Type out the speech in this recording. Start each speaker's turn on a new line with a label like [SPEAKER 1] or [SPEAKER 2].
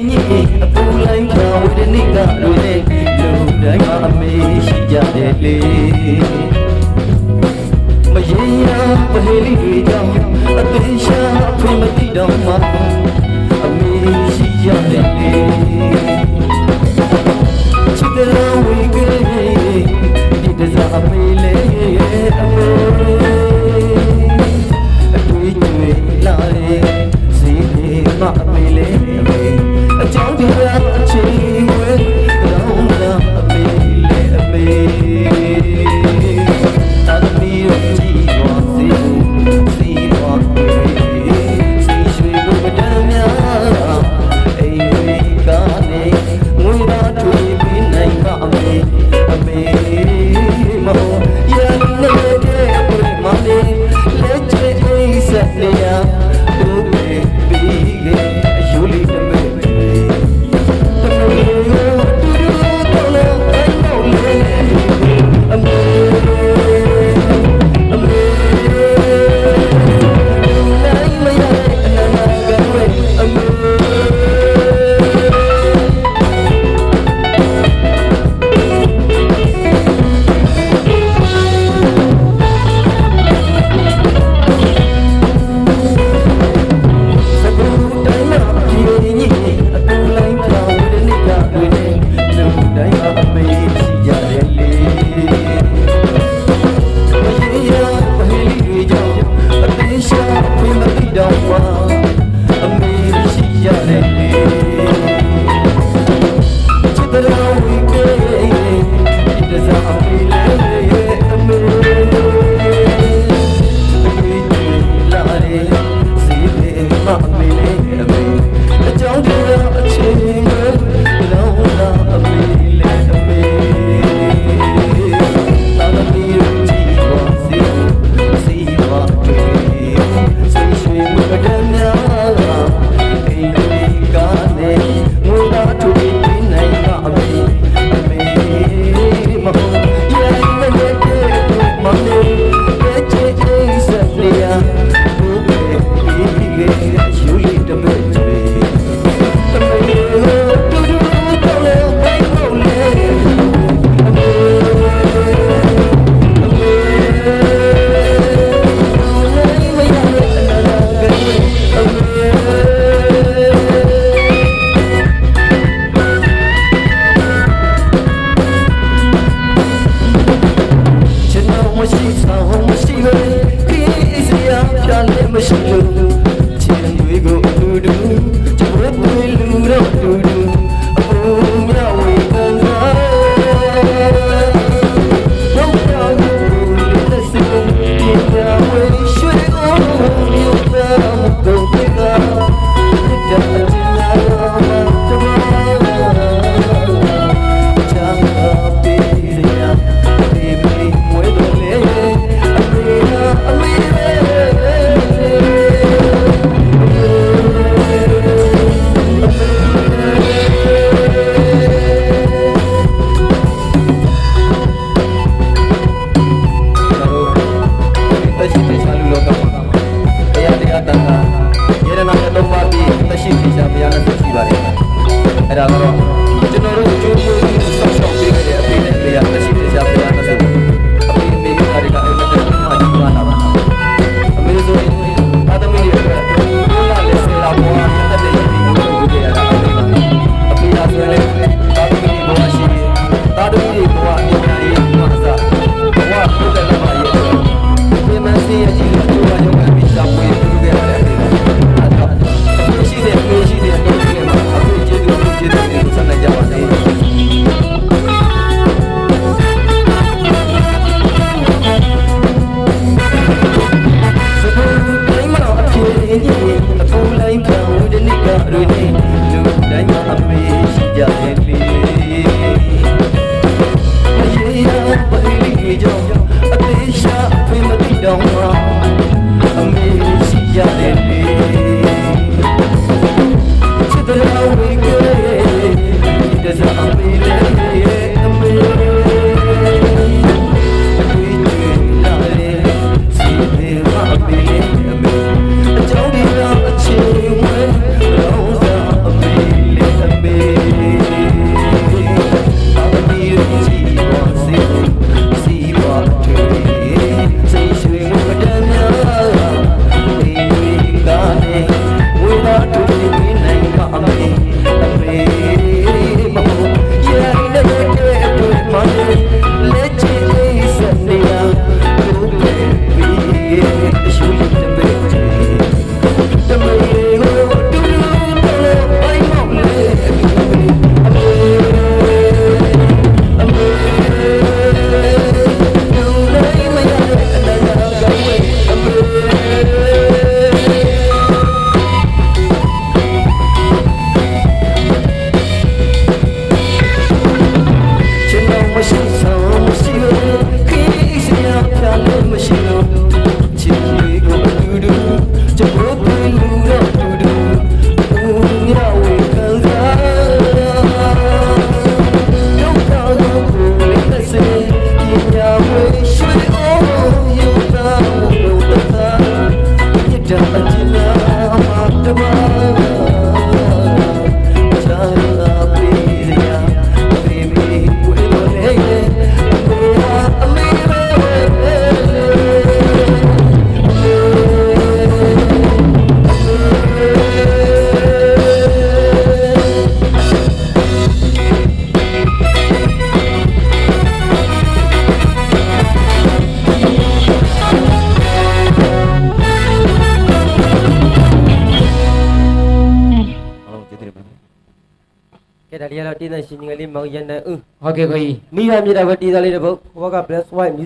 [SPEAKER 1] င်းကြီးအပူလိုင်းကဝေဒနိကလိုနဲ့လူတိုင်းမှာအမေရှိကြတယ်လေမရေရာပလေလိ ya de mí.
[SPEAKER 2] ဒါလေးကတော့တေးသရှင်ငယ်လေးမောင်ရန်တန်ဦး
[SPEAKER 3] ဟုတ်ကဲ့ကိုကြီး
[SPEAKER 2] မိဘမြေတာပဲတေးသားလေးတစ်ပုတ်ဟိုဘက်က Black White Music